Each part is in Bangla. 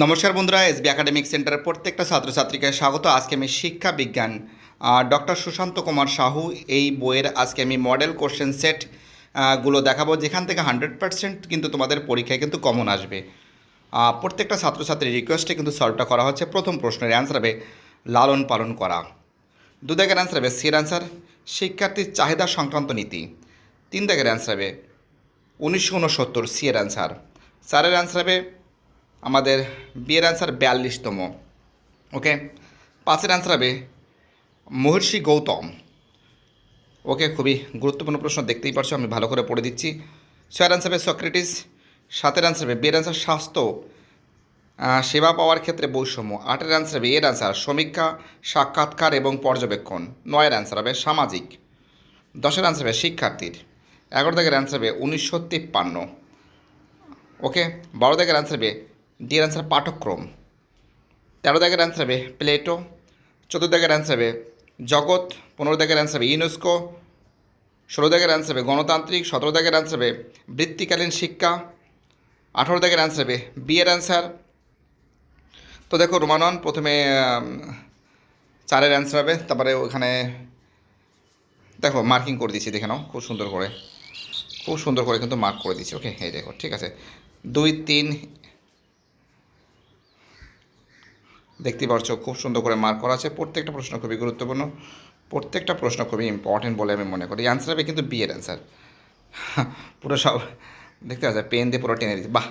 নমস্কার বন্ধুরা, এসবি একাডেমিক সেন্টারের প্রত্যেকটা ছাত্রছাত্রীকে স্বাগত। আজকে আমি শিক্ষা বিজ্ঞান ডক্টর সুশান্ত কুমার সাহু এই বইয়ের আজকে আমি মডেল কোশ্চেন সেটগুলো দেখাবো, যেখান থেকে হান্ড্রেড পার্সেন্ট কিন্তু তোমাদের পরীক্ষায় কিন্তু কমন আসবে। প্রত্যেকটা ছাত্রছাত্রীর রিকোয়েস্টে কিন্তু সলভটা করা হচ্ছে। প্রথম প্রশ্নের অ্যান্সার হবে, লালন পালন করা। দু দাগের অ্যান্সার হবে সির অ্যান্সার শিক্ষার্থীর চাহিদা সংক্রান্ত নীতি। তিন দাগের অ্যান্সার হবে, উনিশশো উনসত্তর সি এর অ্যান্সার চারের অ্যান্সার হবে আমাদের বিয়ের অ্যান্সার বিয়াল্লিশতম ওকে পাঁচের অ্যান্সার হবে মহর্ষি গৌতম। ওকে খুবই গুরুত্বপূর্ণ প্রশ্ন, দেখতেই পারছ, আমি ভালো করে পড়ে দিচ্ছি। ছয়ের অ্যান্সার হবে সক্রেটিস, সাতের অ্যান্সার হবে, বিয়ের অ্যান্সার স্বাস্থ্য। সেবা পাওয়ার ক্ষেত্রে বৈষম্য। আটের অ্যান্সার হবে, এর অ্যান্সার সমীক্ষা, সাক্ষাৎকার এবং পর্যবেক্ষণ। নয়ের অ্যান্সার হবে সামাজিক। দশের অ্যান্সার হবে শিক্ষার্থীর। এগারো দাগের অ্যান্সার হবে উনিশশো তিপ্পান্ন। ওকে বারো দাগের অ্যান্সার হবে ডি এর অ্যান্সার পাঠক্রম। তেরো দাগের অ্যান্সার হবে প্লেটো চোদ্দ দাগের অ্যান্সার হবে জগৎ, পনেরো দাগের অ্যান্সার হবে ইউনেস্কো ষোলো দাগের অ্যান্সার হবে গণতান্ত্রিক, সতেরো দাগের অ্যান্সার হবে বৃত্তিকালীন শিক্ষা, আঠারো দাগের অ্যান্সার হবে বিয়ের অ্যান্সার তো দেখো রোমানন প্রথমে চারের অ্যান্সার হবে তারপরে ওখানে দেখো মার্কিং করে দিচ্ছি দেখে নাও, খুব সুন্দর করে। খুব সুন্দর করে কিন্তু মার্ক করে দিচ্ছি ওকে এই দেখো, ঠিক আছে। দুই, তিন দেখতে পাচ্ছ, খুব সুন্দর করে মার্ক করা আছে। প্রত্যেকটা প্রশ্ন খুবই গুরুত্বপূর্ণ। প্রত্যেকটা প্রশ্ন খুবই ইম্পর্টেন্ট বলে আমি মনে করি। অ্যান্সার হবে কিন্তু বিয়ের অ্যান্সার পুরো সব, দেখতে পাচ্ছ পেন দিয়ে পুরো টেনে দিচ্ছি। বাহ!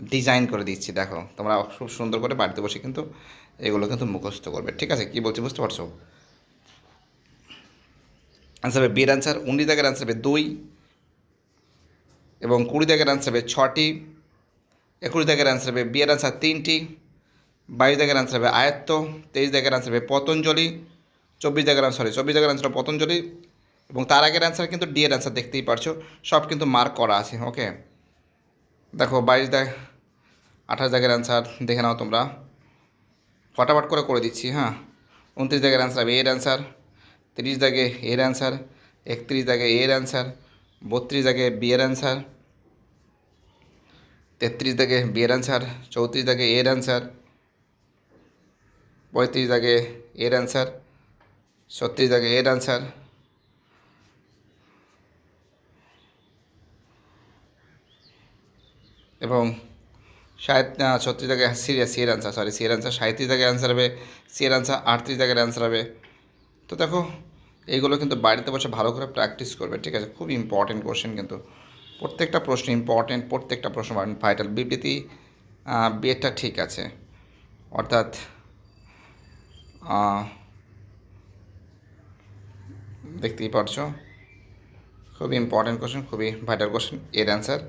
ডিজাইন করে দিচ্ছি, দেখো। তোমরা খুব সুন্দর করে বাড়িতে বসে কিন্তু এগুলো কিন্তু মুখস্থ করবে। ঠিক আছে? কী বলছি বুঝতে পারছ? অ্যান্সার হবে বিয়ের অ্যান্সার উনিশ দাগের অ্যান্সার হবে দুই এবং কুড়ি দাগের অ্যান্সার হবে ছটি, একুশ দাগের অ্যান্সার হবে বিয়ের অ্যান্সার তিনটি বাইশ দাগের অ্যান্সার হবে আয়ত্ত, তেইশ দাগের অ্যান্সার হবে পতঞ্জলি, চব্বিশ দাগের অ্যান্সার সরি চব্বিশ দাগের হবে পতঞ্জলি এবং তার আগের অ্যান্সার কিন্তু ডি এর অ্যান্সার দেখতেই পারছ, সব কিন্তু মার্ক করা আছে ওকে দেখো বাইশ দাগ আঠাশ দাগের অ্যান্সার দেখে নাও তোমরা। ফটাফট করে করে দিচ্ছি হ্যাঁ? উনত্রিশ দাগের অ্যান্সার হবে এর অ্যান্সার তিরিশ দাগে এর অ্যান্সার একত্রিশ দাগে এর অ্যান্সার বত্রিশ দাগে বিয়ের অ্যান্সার তেত্রিশ দাগে বিয়ের অ্যান্সার চৌত্রিশ দাগে এর অ্যান্সার পঁয়ত্রিশ দাগে এর অ্যান্সার ছত্রিশ দাগে এর অ্যান্সার এবং সাঁত ছত্রিশ জায়গায় সিরিয়া সিয়ের অ্যান্সার সরি সিয়ের অ্যান্সার সাঁত্রিশ জায়গায় অ্যান্সার হবে সিয়ের অ্যান্সার আটত্রিশ জায়গায় অ্যান্সার হবে। তো দেখো, এইগুলো কিন্তু বাড়িতে বসে ভালো করে প্র্যাকটিস করবে, ঠিক আছে? খুব ইম্পর্টেন্ট কোশ্চেন কিন্তু। প্রত্যেকটা প্রশ্ন ইম্পর্টেন্ট প্রত্যেকটা প্রশ্ন ভাইটাল বিবৃতি বিয়েটা ঠিক আছে। অর্থাৎ দেখতেই পারছ। খুবই ইম্পর্টেন্ট কোশ্চেন খুবই ভাইটাল কোশ্চেন এর অ্যান্সার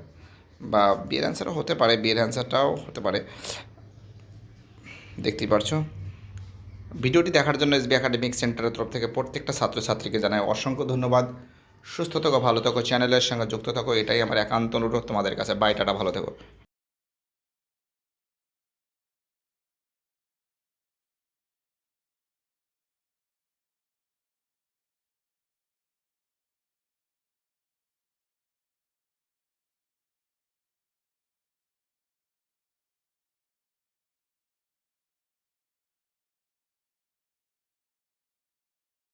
বা বিয়ের অ্যান্সারও হতে পারে বিয়ের অ্যান্সারটাও হতে পারে। দেখতেই পারছ। ভিডিওটি দেখার জন্য এসবি একাডেমিক সেন্টারের তরফ থেকে প্রত্যেকটা ছাত্রছাত্রীকে জানাই অসংখ্য ধন্যবাদ। সুস্থ থাকো, ভালো থাকো চ্যানেলের সঙ্গে যুক্ত থাকো, এটাই আমার একান্ত অনুরোধ তোমাদের কাছে। বাইটাটা ভালো থেকো।